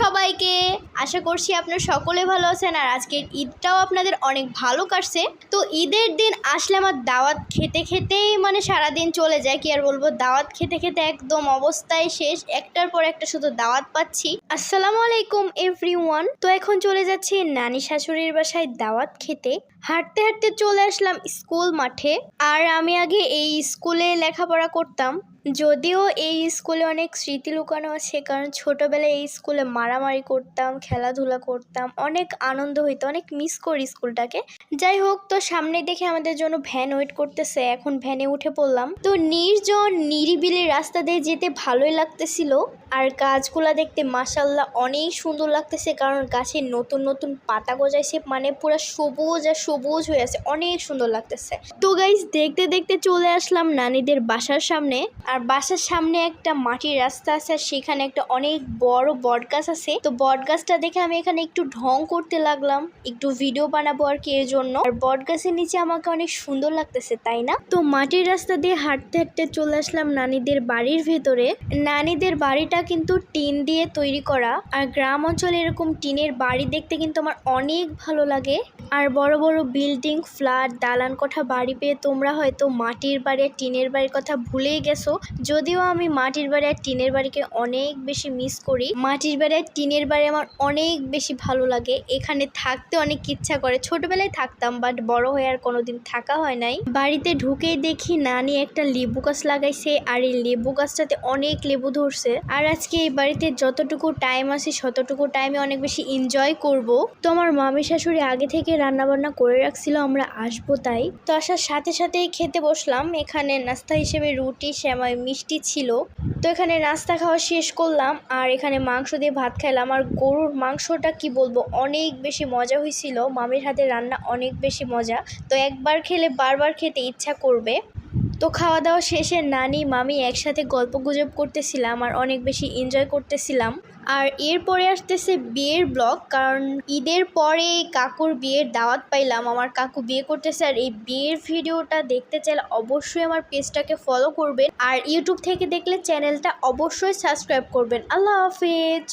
সবাইকে। আশা করছি আপনার সকলে ভালো আছেন আর আজকের ঈদটাও আপনাদের অনেক ভালো কাটছে। তো ঈদের দিন আসলে আমার দাওয়াত খেতে খেতেই মানে সারাদিন চলে যায়, কি আর বলব? দাওয়াত খেতে খেতে একদম অবস্থায় শেষ। একটার পর একটা শুধু দাওয়াত পাচ্ছি। আসসালামু আলাইকুম এভরিওয়ান। তো এখন চলে যাচ্ছি নানি শাশুড়ির বাসায় দাওয়াত খেতে। হাঁটতে হাঁটতে চলে আসলাম স্কুল মাঠে। আর আমি আগে এই স্কুলে লেখাপড়া করতাম। যদিও এই স্কুলে অনেক স্মৃতি লুকানো আছে, কারণ ছোটবেলায় এই স্কুলে মারামারি করতাম, খেলাধুলা করতাম, অনেক আনন্দ হইতো, অনেক মিস করি স্কুলটাকে। যাই হোক, তো সামনে দেখে আমাদের জন্য ভ্যান ওয়েট করতেছে, এখন ভ্যানে উঠে পড়লাম। তো নির্জন, নিরিবিলি রাস্তা দিয়ে যেতে ভালোই লাগতেছিল, আর গাছগুলা দেখতে মাসাল্লাহ অনেক সুন্দর লাগতেছে, কারণ গাছের নতুন নতুন পাতা গজাইছে মানে পুরো সবুজ আর সবুজ হয়ে আছে, অনেক সুন্দর লাগতেছে। তো গাইজ দেখতে দেখতে চলে আসলাম নানিদের বাসার সামনে। আর বাসার সামনে একটা মাটির রাস্তা আছে আর সেখানে একটা অনেক বড় বট গাছ আছে। তো বট গাছটা দেখে আমি এখানে একটু ঢং করতে লাগলাম। একটু ভিডিও বানাবো আর কি এর জন্য। আর বট গাছের নিচে আমাকে অনেক সুন্দর লাগতেছে, তাই না? তো মাটির রাস্তা দিয়ে হাঁটতে হাঁটতে চলে আসলাম নানিদের বাড়ির ভেতরে। নানিদের বাড়িটা কিন্তু টিন দিয়ে তৈরি করা। আর গ্রাম অঞ্চলে এরকম টিনের বাড়ি দেখতে কিন্তু আমার অনেক ভালো লাগে। আর বড় বড় বিল্ডিং, ফ্ল্যাট, দালান কোঠা বাড়ি পেয়ে তোমরা হয়তো মাটির বাড়ি টিনের বাড়ির কথা ভুলেই গেছো। যদিও আমি মাটির বাড়ি আর টিনের বাড়িকে অনেক বেশি মিস করি। মাটির বাড়ি আর টিনের বাড়ি আমার অনেক বেশি ভালো লাগে। এখানে থাকতে অনেক ইচ্ছা করে। ছোটবেলায় থাকতাম বাট বড় হয়ে আর কোনোদিন থাকা হয় নাই। বাড়িতে ঢুকেই দেখি নানি একটা লেবু গাছ লাগাইছে, আর এই লেবু গাছটাতে অনেক লেবু ধরছে। আর আজকে এই বাড়িতে যতটুকু টাইম আছে ততটুকু টাইমে অনেক বেশি এনজয় করব। তো আমার মামি শাশুড়ি আগে থেকে রান্না বান্না করে রাখছিল, আমরা আসব তাই। তো আসার সাথে সাথেই খেতে বসলাম। এখানে নাস্তা হিসেবে রুটি শ্যামাই মিষ্টি ছিল। তো এখানে রাস্তা খাওয়া শেষ করলাম আর এখানে মাংস দিয়ে ভাত খাইলাম। আর গরুর মাংসটা কি বলব, অনেক বেশি মজা হয়েছিল মামির হাতে রান্না অনেক বেশি মজা। তো একবার খেলে বারবার খেতে ইচ্ছা করবে। তো খাওয়া দাওয়া শেষে নানি, মামি একসাথে গল্প গুজব করতেছিলাম আর অনেক বেশি এনজয় করতেছিলাম। আর এরপরে আসতেছে বিয়ের ব্লগ কারণ ঈদের পরে কাকুর বিয়ের দাওয়াত পাইলাম। আমার কাকু বিয়ে করতেছে আর এই বিয়ের ভিডিওটা দেখতে চাইলে অবশ্যই আমার পেজটাকে ফলো করবেন। আর ইউটিউব থেকে দেখলে চ্যানেলটা অবশ্যই সাবস্ক্রাইব করবেন। আল্লাহ হাফিজ!